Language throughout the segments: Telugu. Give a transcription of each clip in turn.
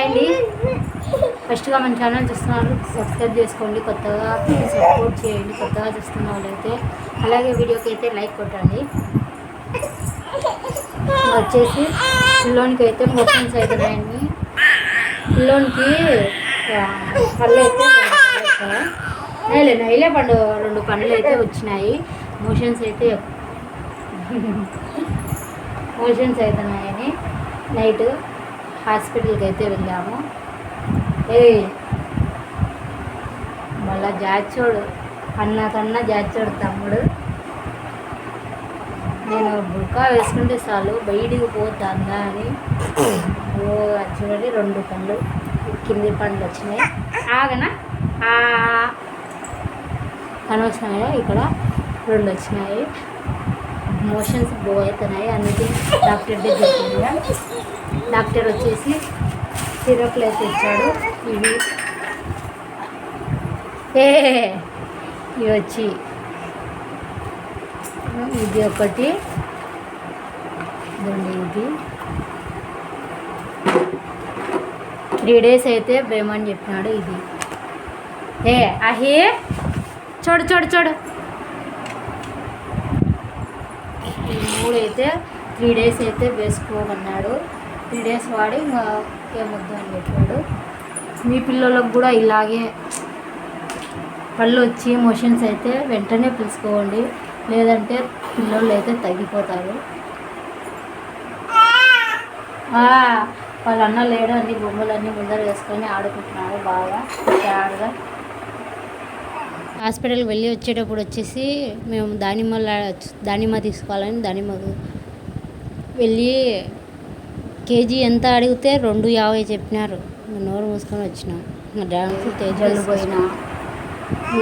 హాయ్ అండి ఫస్ట్గా మన ఛానల్ చూస్తున్నారు సబ్స్క్రైబ్ చేసుకోండి కొత్తగా సపోర్ట్ చేయండి కొత్తగా చూస్తున్న వాళ్ళైతే అలాగే వీడియోకి అయితే లైక్ కొట్టండి. వచ్చేసి పిల్లోనికి అయితే మోషన్స్ అవుతున్నాయండి పిల్లోనికి పళ్ళు అయితే నైలే నైలే పండు రెండు పండ్లు అయితే వచ్చినాయి. మోషన్స్ అయితే మోషన్స్ అవుతున్నాయని నైట్ హాస్పిటల్కి అయితే వెళ్ళాము. ఏ మళ్ళా జాచోడు అన్న కన్నా జాచోడు తమ్ముడు. నేను బుర్కా వేసుకుంటే చాలు బయటికి పోతుందా అని. ఓ చూడండి రెండు పండ్లు కింది పండ్లు వచ్చినాయి. ఆగనా? ఆ కనవచ్చినాయా ఇక్కడ రెండు వచ్చినాయి. మోషన్స్ బో అవుతున్నాయి అందుకే డాక్టర్ దగ్గర డాక్టర్ వచ్చేసి సిరప్లు అయితే ఇచ్చాడు ఇవి. ఏ ఇవి వచ్చి. ఇది ఒకటి. ఇది. త్రీ డేస్ అయితే బేమని చెప్పినాడు ఇది. ఏ అహే. చూడు చూడు చూడు. మూడు అయితే త్రీ డేస్ అయితే వేసుకోమన్నాడు. త్రీ డేస్ వాడి ఇంకా ఏమొద్దు అని చెప్పాడు. మీ పిల్లలకు కూడా ఇలాగే పళ్ళు వచ్చి మోషన్స్ అయితే వెంటనే పిలుచుకోండి. లేదంటే పిల్లలు అయితే తగ్గిపోతారు. వాళ్ళ అన్న లేడు అన్ని బొమ్మలన్నీ ముందర వేసుకొని ఆడుకుంటున్నాడు బాగా ఆడగా హాస్పిటల్కి వెళ్ళి వచ్చేటప్పుడు వచ్చేసి మేము దానిమ్మ దానిమ్మ తీసుకోవాలని దానిమ్మకు వెళ్ళి కేజీ ఎంత అడిగితే రెండు యాభై చెప్పినారు. నోరు మూసుకొని వచ్చినాం. డాన్స్ తేజలు పోయినా.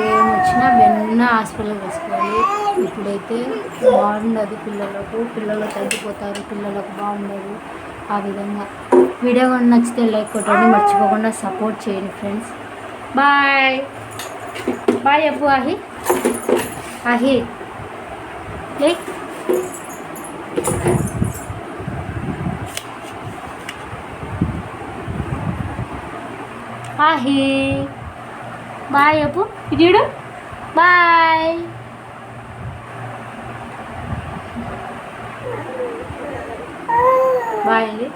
ఏమొచ్చినా వెన్న హాస్పిటల్కి వేసుకోవాలి ఇప్పుడైతే బాగుండదు పిల్లలకు. పిల్లలు తగ్గిపోతారు పిల్లలకు బాగుండదు. ఆ విధంగా. వీడియో కూడా నచ్చితే లైక్ కొట్టండి మర్చిపోకుండా సపోర్ట్ చేయండి ఫ్రెండ్స్. బాయ్. బాయ్ అప్పు ఆహి ఆహి లే. ఆహి బాయ్ అప్పు ఇడు బాయ్ బాయ్ అండి